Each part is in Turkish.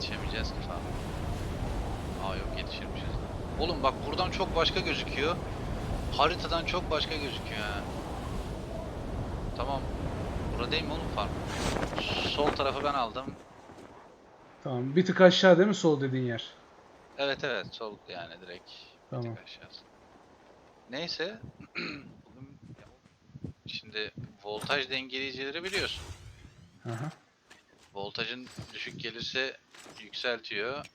Yetişemeyeceğiz ki falan. Aa yok yetişirmişiz. Oğlum bak buradan çok başka gözüküyor. Haritadan çok başka gözüküyor ha. Tamam. Burada değil mi oğlum farm? Sol tarafı ben aldım. Tamam. Bir tık aşağı değil mi sol dediğin yer? Evet evet sol yani direkt. bir tık Tamam. aşağısı. Neyse. Şimdi voltaj dengeleyicileri biliyorsun. Aha. Voltajın düşük gelirse yükseltiyor.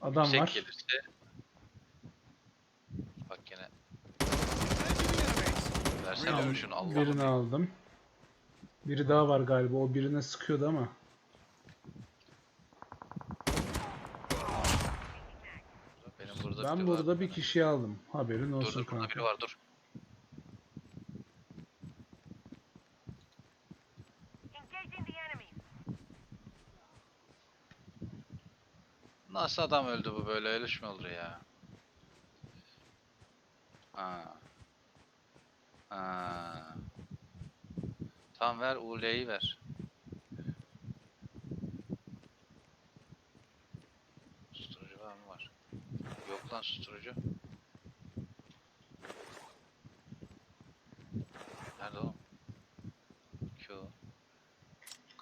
Adam yüksek var. gelirse bak gene versene şunu Allah'ım. Birini aldım. Biri daha var galiba. O birine sıkıyordu ama. Benim burada Ben biri burada var. bir kişiyi aldım. Haberin Dur olsun dur burada kanka. biri var dur. Nasıl adam öldü bu böyle ölüş mü olur ya? Ha. Ha. Tamam ver UL'yi ver. Susturucu var mı var? Yok lan susturucu. Nerede o?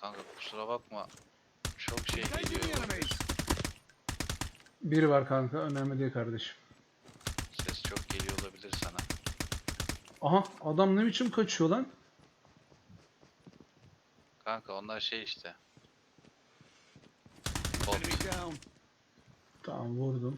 Kanka kusura bakma. Çok şey geliyor. Biri var kanka. Önemli değil kardeşim. Ses çok geliyor olabilir sana. Aha adam ne biçim kaçıyor lan? Kanka onlar şey işte. Bot. Tamam vurdum.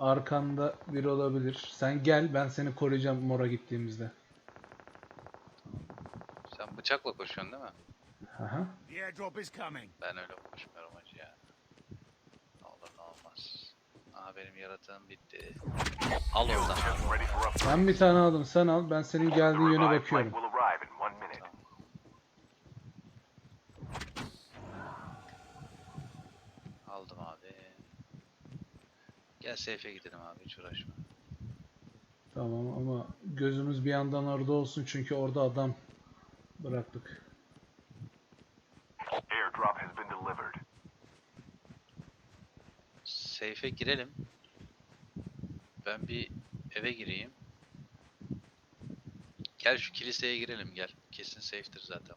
Arkanda biri olabilir. Sen gel ben seni koruyacağım mora gittiğimizde. Sen bıçakla koşuyorsun değil mi? Aha. The airdrop is coming. Ben öyle koşmuyorum hacı ya. Ne olur ne olmaz. Aha benim yaratığım bitti. Al oradan. Ben bir tane aldım sen al. Ben senin geldiğin yöne bakıyorum. will arrive in one minute. Aldım abi. Gel safe'e gidelim abi hiç uğraşma. Tamam ama gözümüz bir yandan orada olsun çünkü orada adam bıraktık. Airdrop has been delivered. Safe'e girelim. Ben bir eve gireyim. Gel şu kiliseye girelim gel. Kesin safe'tir zaten.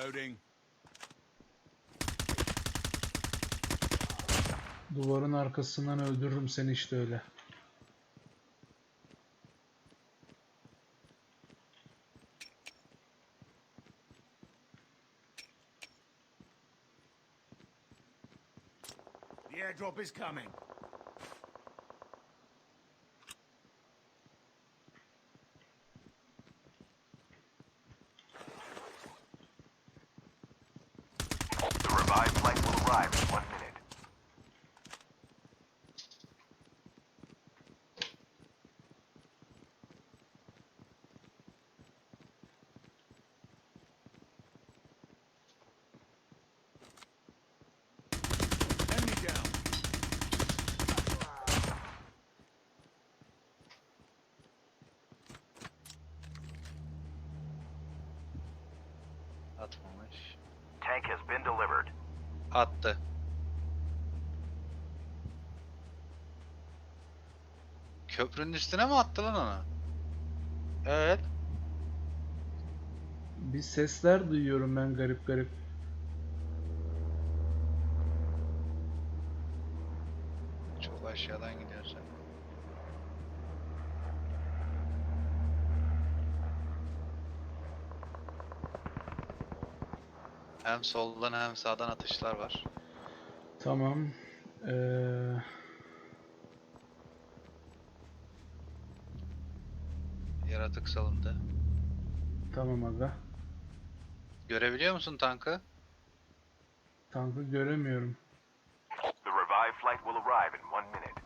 Reloading. Duvarın arkasından öldürürüm seni işte öyle. The airdrop is coming. The revived flight will arrive in one minute. Enemy down. Atmamış. Tank has been delivered. Attı. Köprünün üstüne mi attı lan onu? Evet. Bir sesler duyuyorum ben garip garip. Hem soldan hem sağdan atışlar var. Tamam. Ee, Yaratık salındı. tamam aga. Görebiliyor musun tankı? Tankı göremiyorum. The revived flight will arrive in one minute.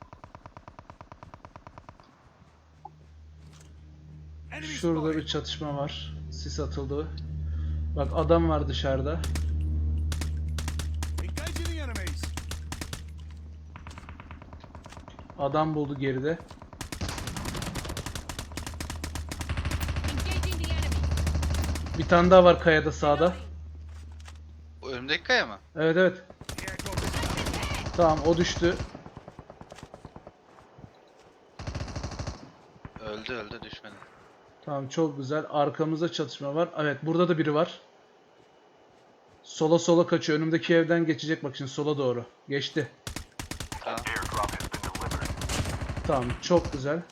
Şurada bir çatışma var. Sis atıldı. Bak adam var dışarıda. Adam buldu geride. Bir tane daha var kayada sağda. O önümdeki kaya mı? Evet evet. Tamam o düştü. Öldü öldü düşmedi. Tamam çok güzel. Arkamızda çatışma var. Evet burada da biri var. Sola sola kaçıyor. Önümdeki evden geçecek bak şimdi sola doğru. Geçti. Tamam. Çok güzel.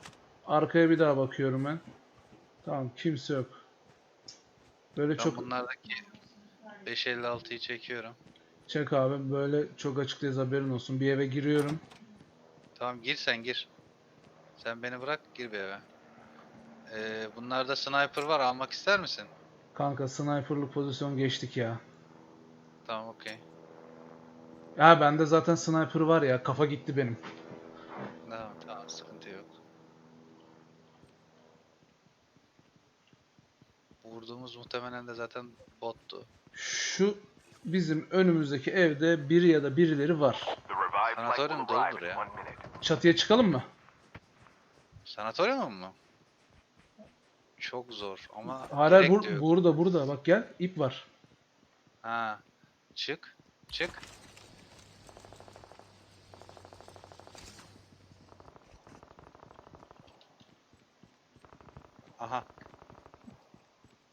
Arkaya bir daha bakıyorum ben. Tamam kimse yok. Böyle Ben çok bunlardaki 556'yı çekiyorum. çek abi. Böyle çok açıktayız haberin olsun. Bir eve giriyorum. Tamam gir sen gir. Sen beni bırak gir bir eve. Ee, bunlarda sniper var almak ister misin? Kanka sniperlık pozisyon geçtik ya. Tamam okey. Ya bende zaten sniper var ya. Kafa gitti benim. Tamam tamam sıkıntı yok. Vurduğumuz muhtemelen de zaten bottu. Şu bizim önümüzdeki evde biri ya da birileri var. Arrive doludur ya. Çatıya çıkalım mı? Sanatoryum mu? Çok zor ama Hala direkt bur- diyor. burada burada bak gel ip var. Ha. Çık. Çık. Aha.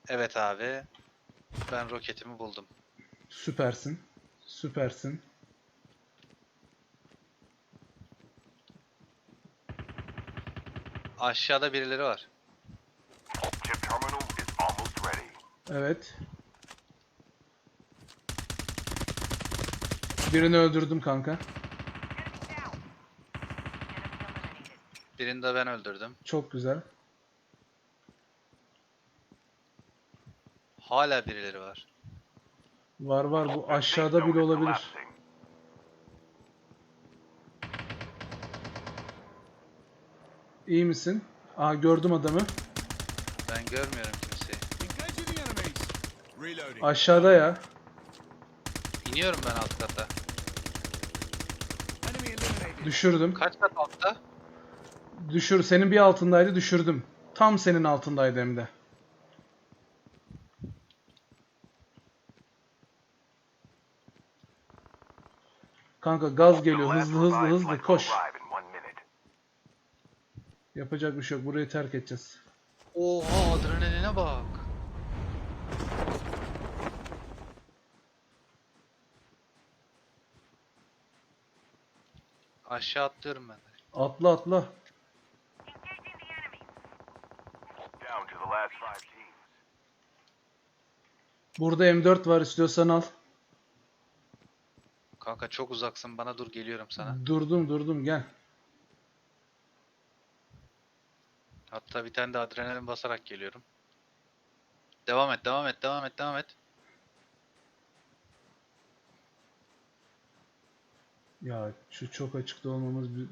Evet abi. Ben roketimi buldum. Süpersin. Süpersin. Aşağıda birileri var. Evet. Birini öldürdüm kanka. Birini de ben öldürdüm. Çok güzel. Hala birileri var. Var var bu aşağıda bile olabilir. İyi misin? Aa gördüm adamı. Ben görmüyorum kimseyi. Engaging the enemies. Reloading. Aşağıda ya. İniyorum ben alt kata. Düşürdüm. Kaç kat altta? Düşür. Senin bir altındaydı düşürdüm. Tam senin altındaydı hem de. Kanka gaz geliyor. Hızlı hızlı hızlı koş. Yapacak bir şey yok. Burayı terk edeceğiz. Oha adrenaline bak. Aşağı atlıyorum ben. Atla atla. Engaging the enemy. Down to the last five teams. Burada M4 var istiyorsan al. Kanka çok uzaksın bana dur geliyorum sana. Durdum durdum gel. Hatta bir tane de adrenalin basarak geliyorum. Devam et devam et devam et devam et. Ya şu çok açıkta olmamız bir...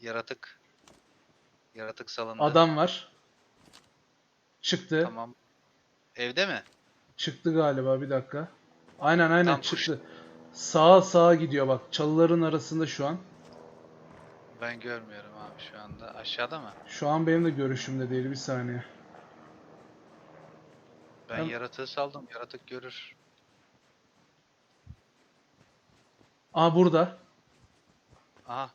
Yaratık. Yaratık salındı. Adam var. Çıktı. Tamam. Evde mi? Çıktı galiba bir dakika. Aynen aynen Tam çıktı. Sağa sağa gidiyor bak. Çalıların arasında şu an. Ben görmüyorum abi şu anda. Aşağıda mı? Şu an benim de görüşümde değil bir saniye. Ben Tamam. yaratığı saldım. Yaratık görür. Aa burada. Aha.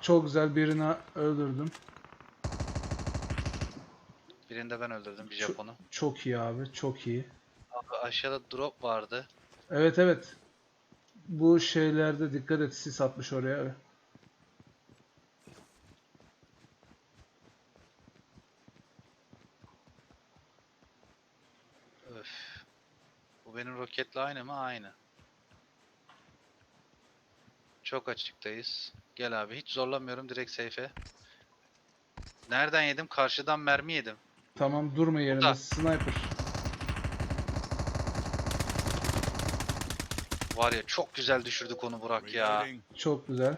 Çok güzel birini öldürdüm. Birini de ben öldürdüm bir Japon'u. Çok iyi abi çok iyi. Abi aşağıda drop vardı. Evet evet. Bu şeylerde dikkat et sis atmış oraya. Evet. Öf. Bu benim roketle aynı mı? Aynı. Çok açıktayız. Gel abi hiç zorlamıyorum direkt safe'e. Nereden yedim? Karşıdan mermi yedim. Tamam durma yerinde. Burada. Sniper. Var ya çok güzel düşürdük onu Burak ya. Çok güzel.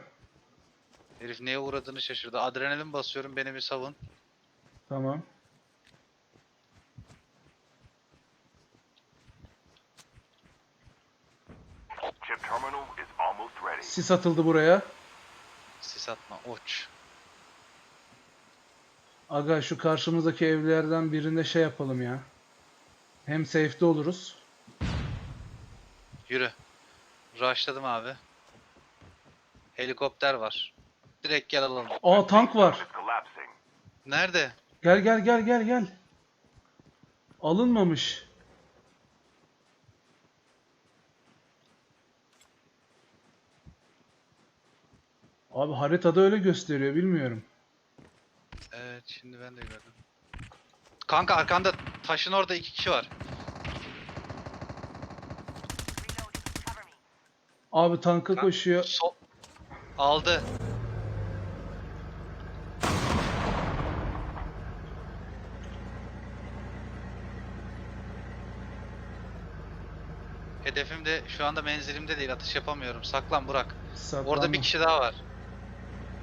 Herif neye uğradığını şaşırdı. Adrenalin basıyorum beni bir savun. Tamam. Sis atıldı buraya. Sis atma oç. Aga şu karşımızdaki evlerden birinde şey yapalım ya. Hem safe'de oluruz. Yürü. Rushladım abi. Helikopter var. Direkt gel alalım. Aa tank var. Nerede? Gel gel gel gel gel. Alınmamış. Abi haritada öyle gösteriyor bilmiyorum. Evet şimdi ben de gördüm. Kanka arkanda taşın orada iki kişi var. Abi tanka koşuyor. Sol. Aldı. Hedefim de şu anda menzilimde değil atış yapamıyorum. Saklan Burak. Saklanma. Orada bir kişi daha var.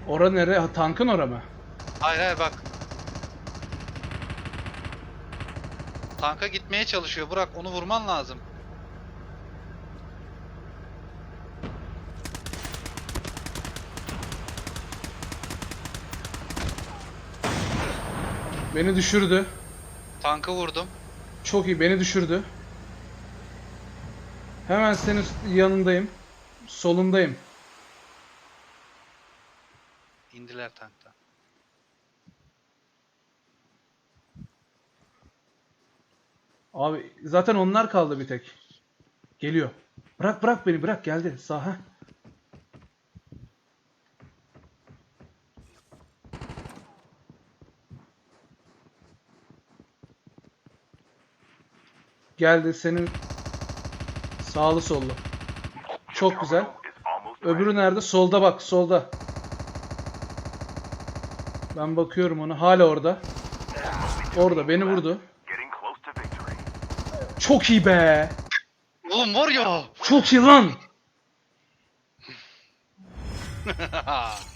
Ora nere? Ha, tankın ora mı? Hayır hayır bak. Tanka gitmeye çalışıyor Burak onu vurman lazım. Beni düşürdü. Tankı vurdum. Çok iyi beni düşürdü. Hemen senin yanındayım. Solundayım. İndiler tanktan. Abi zaten onlar kaldı bir tek. Geliyor. Bırak bırak beni bırak geldi. Sağ ha. Geldi senin sağlı sollu. Çok güzel. Öbürü nerede? Solda bak, solda. Ben bakıyorum ona. Hala orada. Orada beni vurdu. Çok iyi be. Oğlum var ya. Çok iyi lan.